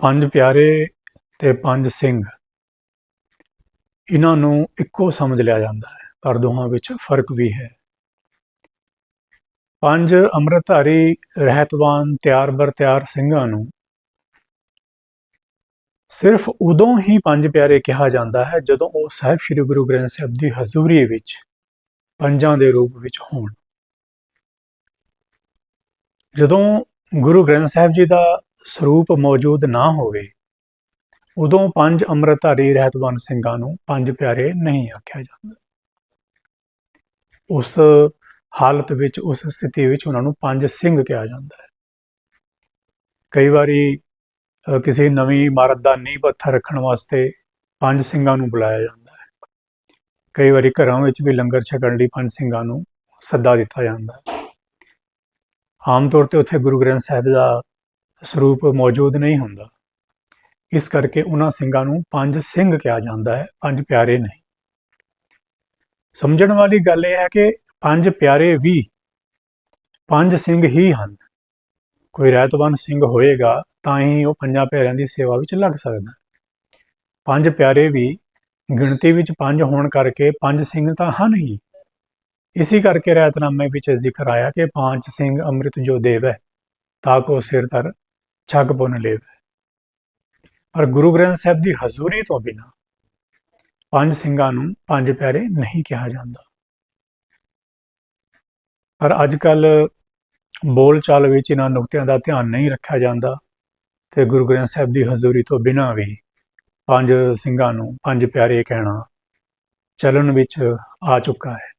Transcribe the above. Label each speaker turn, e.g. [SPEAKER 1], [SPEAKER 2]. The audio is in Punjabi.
[SPEAKER 1] ਪੰਜ ਪਿਆਰੇ ਤੇ ਪੰਜ ਸਿੰਘ। ਇਹਨਾਂ ਨੂੰ ਇੱਕੋ ਸਮਝ ਲਿਆ ਜਾਂਦਾ ਹੈ, ਪਰ ਦੋਹਾਂ ਵਿੱਚ ਫ਼ਰਕ ਵੀ ਹੈ। ਪੰਜ ਅੰਮ੍ਰਿਤਧਾਰੀ ਰਹਿਤਵਾਨ ਤਿਆਰ ਬਰ ਤਿਆਰ ਸਿੰਘਾਂ ਨੂੰ ਸਿਰਫ ਉਦੋਂ ਹੀ ਪੰਜ ਪਿਆਰੇ ਕਿਹਾ ਜਾਂਦਾ ਹੈ ਜਦੋਂ ਉਹ ਸਾਹਿਬ ਸ੍ਰੀ ਗੁਰੂ ਗ੍ਰੰਥ ਸਾਹਿਬ ਦੀ ਹਜ਼ੂਰੀ ਵਿੱਚ ਪੰਜਾਂ ਦੇ ਰੂਪ ਵਿੱਚ ਹੋਣ। ਜਦੋਂ ਗੁਰੂ ਗ੍ਰੰਥ ਸਾਹਿਬ ਜੀ ਦਾ ਸਰੂਪ ਮੌਜੂਦ ਨਾ ਹੋਵੇ। ਉਦੋਂ ਪੰਜ ਅੰਮ੍ਰਿਤਧਾਰੀ ਰਹਿਤਵਾਨ ਸਿੰਘਾਂ ਨੂੰ ਪੰਜ ਪਿਆਰੇ ਨਹੀਂ ਆਖਿਆ ਜਾਂਦਾ। ਉਸ ਹਾਲਤ ਵਿੱਚ, ਉਸ ਸਥਿਤੀ ਵਿੱਚ ਉਹਨਾਂ ਨੂੰ ਪੰਜ ਸਿੰਘ ਕਿਹਾ ਜਾਂਦਾ ਹੈ। ਕਈ ਵਾਰੀ ਕਿਸੇ ਨਵੀਂ ਇਮਾਰਤ ਦਾ ਨੀਂਹ ਪੱਥਰ ਰੱਖਣ ਵਾਸਤੇ ਪੰਜ ਸਿੰਘਾਂ ਨੂੰ ਬੁਲਾਇਆ ਜਾਂਦਾ ਹੈ। ਕਈ ਵਾਰੀ ਘਰਾਂ ਵਿੱਚ ਵੀ ਲੰਗਰ ਛਕਣ ਲਈ ਪੰਜ ਸਿੰਘਾਂ ਨੂੰ ਸੱਦਾ ਦਿੱਤਾ ਜਾਂਦਾ ਹੈ। ਆਮ ਤੌਰ ਤੇ ਉੱਥੇ ਗੁਰੂ ਗ੍ਰੰਥ ਸਾਹਿਬ ਦਾ ਸਰੂਪ ਮੌਜੂਦ ਨਹੀਂ ਹੁੰਦਾ। ਇਸ ਕਰਕੇ ਉਹਨਾਂ ਸਿੰਘਾਂ ਨੂੰ ਪੰਜ ਸਿੰਘ ਕਿਹਾ ਜਾਂਦਾ ਹੈ, ਪੰਜ ਪਿਆਰੇ ਨਹੀਂ। ਸਮਝਣ ਵਾਲੀ ਗੱਲ ਇਹ ਹੈ ਕਿ ਪੰਜ ਪਿਆਰੇ ਵੀ ਪੰਜ ਸਿੰਘ ਹੀ ਹਨ। ਕੋਈ ਰਹਿਤਵਾਨ ਸਿੰਘ ਹੋਏਗਾ ਤਾਂ ਹੀ ਉਹ ਪੰਜਾਂ ਪਿਆਰਿਆਂ ਦੀ ਸੇਵਾ ਵਿੱਚ ਲੱਗ ਸਕਦਾ ਪੰਜ ਪਿਆਰੇ ਵੀ ਗਿਣਤੀ ਵਿੱਚ ਪੰਜ ਹੋਣ ਕਰਕੇ ਪੰਜ ਸਿੰਘ ਤਾਂ ਹਨ ਹੀ। ਇਸੇ ਕਰਕੇ ਰਹਿਤਨਾਮੇ ਵਿੱਚ ਜ਼ਿਕਰ ਆਇਆ ਕਿ ਪੰਜ ਸਿੰਘ ਅੰਮ੍ਰਿਤ ਜੋ ਦੇਵੈ ਤਾਕੋ ਸਿਰ ਤਰ ਛਕ ਪੁੰਨ ਲੇਵੈ। ਪਰ ਗੁਰੂ ਗ੍ਰੰਥ ਸਾਹਿਬ ਦੀ ਹਜ਼ੂਰੀ ਤੋਂ ਬਿਨਾ ਪੰਜ ਸਿੰਘਾਂ ਨੂੰ ਪੰਜ ਪਿਆਰੇ ਨਹੀਂ ਕਿਹਾ ਜਾਂਦਾ। ਪਰ ਅੱਜ ਕੱਲ ਬੋਲ ਚਾਲ ਵਿੱਚ ਇਹਨਾਂ ਨੁਕਤਿਆਂ ਦਾ ਧਿਆਨ ਨਹੀਂ ਰੱਖਿਆ ਜਾਂਦਾ ਤੇ ਗੁਰੂ ਗ੍ਰੰਥ ਸਾਹਿਬ ਦੀ ਹਜ਼ੂਰੀ ਤੋਂ ਬਿਨਾ ਵੀ ਪੰਜ ਸਿੰਘਾਂ ਨੂੰ ਪੰਜ ਪਿਆਰੇ ਕਹਿਣਾ ਚਲਨ ਵਿੱਚ ਆ ਚੁੱਕਾ ਹੈ।